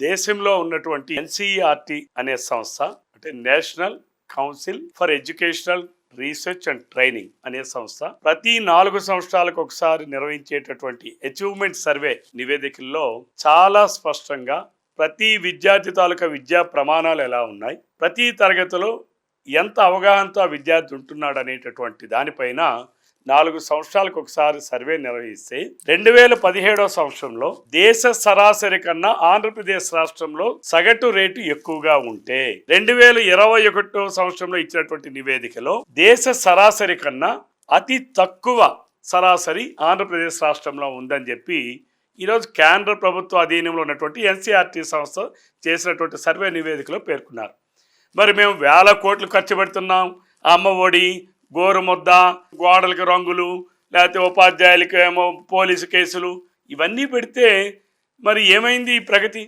దేశంలో ఉన్నటువంటి ఎన్సీఆర్టీ అనే సంస్థ అంటే national council for educational research and training అనే సంస్థ ప్రతి నాలుగు సంవత్సరాలకు ఒకసారి నిర్వహించేటటువంటి అచీవ్మెంట్ సర్వే నివేదికల్లో చాలా స్పష్టంగా ప్రతి విద్యార్థి తాలూకా విద్యా ప్రమాణాలు ఎలా ఉన్నాయి ప్రతి తరగతిలో ఎంత అవగాహనతో విద్యార్థి ఉంటున్నాడు అనేటటువంటి దానిపైన నాలుగు సంవత్సరాలకు ఒకసారి సర్వే నిర్వహిస్తే రెండు వేల పదిహేడో సంవత్సరంలో దేశ సరాసరి కన్నా ఆంధ్రప్రదేశ్ రాష్ట్రంలో సగటు రేటు ఎక్కువగా ఉంటే రెండు వేల ఇరవై ఒకటో సంవత్సరంలో ఇచ్చినటువంటి నివేదికలో దేశ సరాసరి కన్నా అతి తక్కువ సరాసరి ఆంధ్రప్రదేశ్ రాష్ట్రంలో ఉందని చెప్పి ఈరోజు కేంద్ర ప్రభుత్వ అధీనంలో ఉన్నటువంటి ఎన్సీఆర్టీ సంస్థ చేసినటువంటి సర్వే నివేదికలో పేర్కొన్నారు. మరి మేము వేల కోట్లు ఖర్చు పెడుతున్నాం. అమ్మ ఒడి గోరుముద్ద గోడలకు రంగులు లేకపోతే ఉపాధ్యాయులకు ఏమో పోలీసు కేసులు ఇవన్నీ పెడితే మరి ఏమైంది ఈ ప్రగతి?